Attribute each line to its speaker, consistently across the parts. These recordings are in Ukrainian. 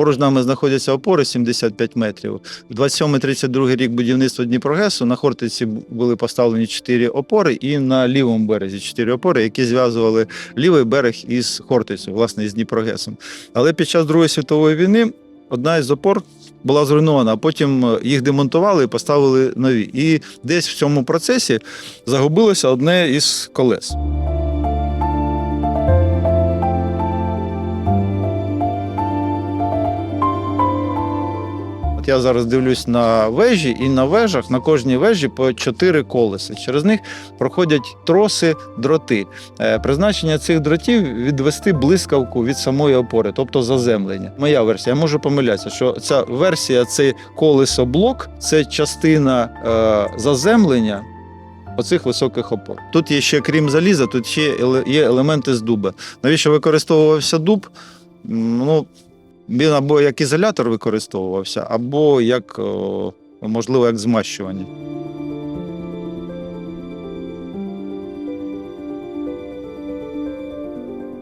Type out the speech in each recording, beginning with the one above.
Speaker 1: Поруч нами знаходяться опори 75 метрів. 27-32 рік будівництва Дніпрогесу на Хортиці були поставлені 4 опори, і на лівому березі 4 опори, які зв'язували лівий берег із Хортицею, власне, із Дніпрогесом. Але під час Другої світової війни одна із опор була зруйнована, а потім е, їх демонтували і поставили нові. І десь в цьому процесі загубилося одне із колес. От я зараз дивлюсь на вежі, і на вежах, на кожній вежі по чотири колеса. Через них проходять троси, дроти. Е, Призначення цих дротів відвести блискавку від самої опори, тобто заземлення. Моя версія, я можу помилятися, що ця версія, цей колесоблок, це частина е, заземлення. Оцих високих опор. Тут є ще, крім заліза, тут ще є елементи з дуба. Навіщо використовувався дуб? Ну, він або як ізолятор використовувався, або як, можливо, як змащування.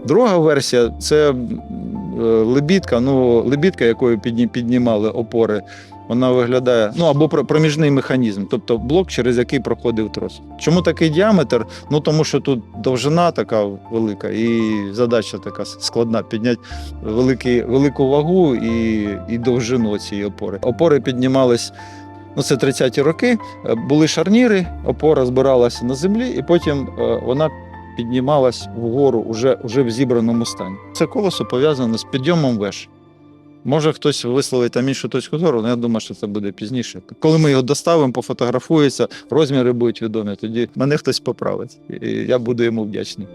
Speaker 1: Друга версія це е, лебідка, ну, лебідка, якою підні- піднімали опори. Вона виглядає, ну або про- проміжний механізм, тобто блок, через який проходив трос. Чому такий діаметр? Ну тому що тут довжина така велика, і задача така складна підняти великий, велику вагу і, і довжину цієї опори. Опори піднімались. Ну, це 30-ті роки. Е, Були шарніри, опора збиралася на землі, і потім е, вона піднімалась вгору уже, уже в зібраному стані. Це колесо пов'язане з підйомом веж. Може хтось висловить там іншу точку зору, але я думаю, що це буде пізніше. Коли ми його доставимо, пофотографується, розміри будуть відомі, тоді мене хтось поправить. І я буду йому вдячний.